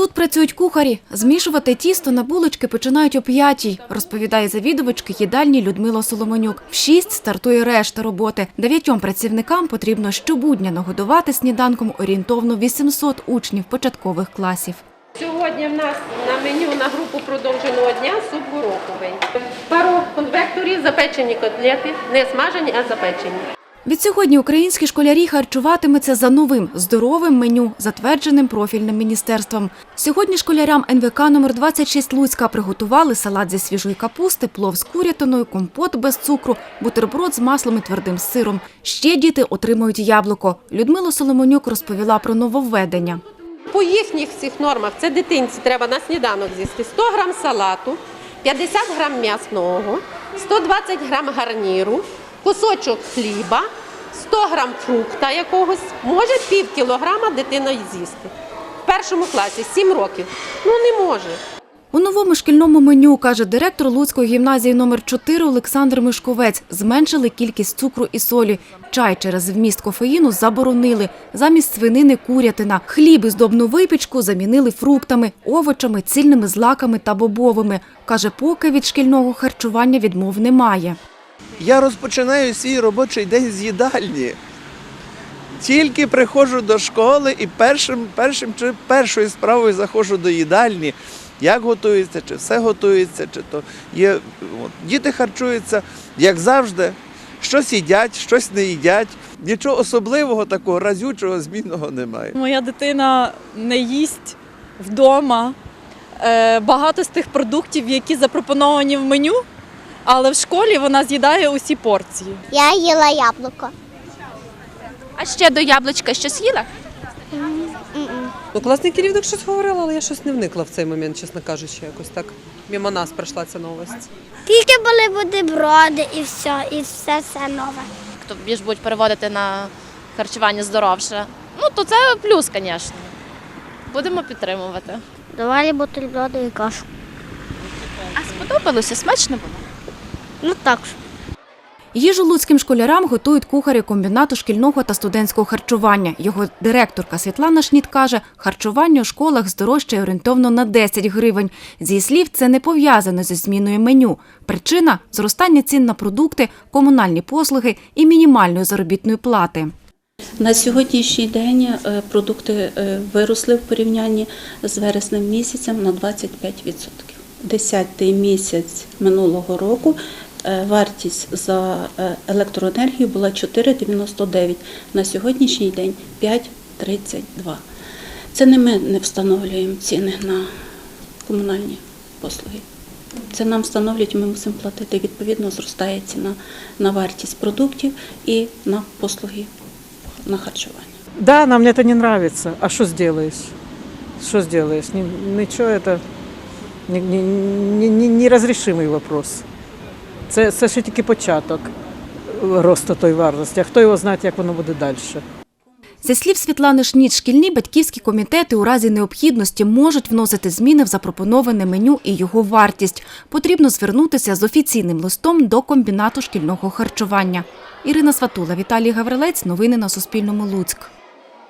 Тут працюють кухарі. Змішувати тісто на булочки починають о п'ятій, розповідає завідувачки їдальні Людмила Соломонюк. В шість стартує решта роботи. Дев'ятьом працівникам потрібно щобудня нагодувати сніданком орієнтовно 800 учнів початкових класів. Сьогодні в нас на меню на групу продовженого дня суп гороховий. В пароконвекторі запечені котлети, не смажені, а запечені. Відсьогодні українські школярі харчуватимуться за новим здоровим меню, затвердженим профільним міністерством. Сьогодні школярям НВК номер 26 Луцька приготували салат зі свіжої капусти, плов з курятиною, компот без цукру, бутерброд з маслом і твердим сиром. Ще діти отримують яблуко. Людмила Соломонюк розповіла про нововведення. По їхніх цих нормах це дитинці треба на сніданок з'їсти 100 грам салату, 50 грам м'ясного, 120 грам гарніру, кусочок хліба, 100 грам фрукта якогось, може пів кілограма дитина з'їсти. В першому класі 7 років. Ну не може. У новому шкільному меню, каже директор Луцької гімназії номер 4 Олександр Мишковець, зменшили кількість цукру і солі. Чай через вміст кофеїну заборонили. Замість свинини – курятина. Хліб і здобну випічку замінили фруктами, овочами, цільними злаками та бобовими. Каже, поки від шкільного харчування відмов немає. Я розпочинаю свій робочий день з їдальні. Тільки приходжу до школи і першим, першим чи першою справою заходжу до їдальні. Як готується, чи все готується, чи то є. От. Діти харчуються, як завжди, щось їдять, щось не їдять. Нічого особливого такого разючого, змінного немає. Моя дитина не їсть вдома е, багато з тих продуктів, які запропоновані в меню, але в школі вона з'їдає усі порції. Я їла яблуко. А ще до яблучка щось їла? Ну, класний керівник щось говорив, але я щось не вникла в цей момент, чесно кажучи, якось так. Мимо нас пройшла ця новость. Тільки були бутерброди і все, і все все нове. Тобі ж будуть переводити на харчування здоровше. Ну, то це плюс, звісно. Будемо підтримувати. Давали бутерброди і кашу. А сподобалося? Смачно було? Ну так. Їжу луцьким школярам готують кухарі комбінату шкільного та студентського харчування. Його директорка Світлана Шніт каже, харчування у школах здорожчає орієнтовно на 10 гривень. З її слів, це не пов'язано зі зміною меню. Причина – зростання цін на продукти, комунальні послуги і мінімальної заробітної плати. На сьогоднішній день е, продукти е, виросли в порівнянні з вереснем місяцем на 25%. Десятий місяць минулого року вартість за е, електроенергію була 4,99, на сьогоднішній день 5,32. Це не ми не встановлюємо ціни на комунальні послуги. Це нам встановлюють, ми мусимо платити. Відповідно, зростає ціна на вартість продуктів і на послуги на харчування. Да, нам это не нравится. А что сделаешь? Что сделаешь? Ни- Ничего это не- не- не- не- неразрішимий вопрос. Це, це ще тільки початок росту тої вартості. А хто його знає, як воно буде далі? Зі слів Світлани Шніт, шкільні батьківські комітети у разі необхідності можуть вносити зміни в запропоноване меню і його вартість. Потрібно звернутися з офіційним листом до комбінату шкільного харчування. Ірина Сватула, Віталій Гаврилець. Новини на Суспільному. Луцьк.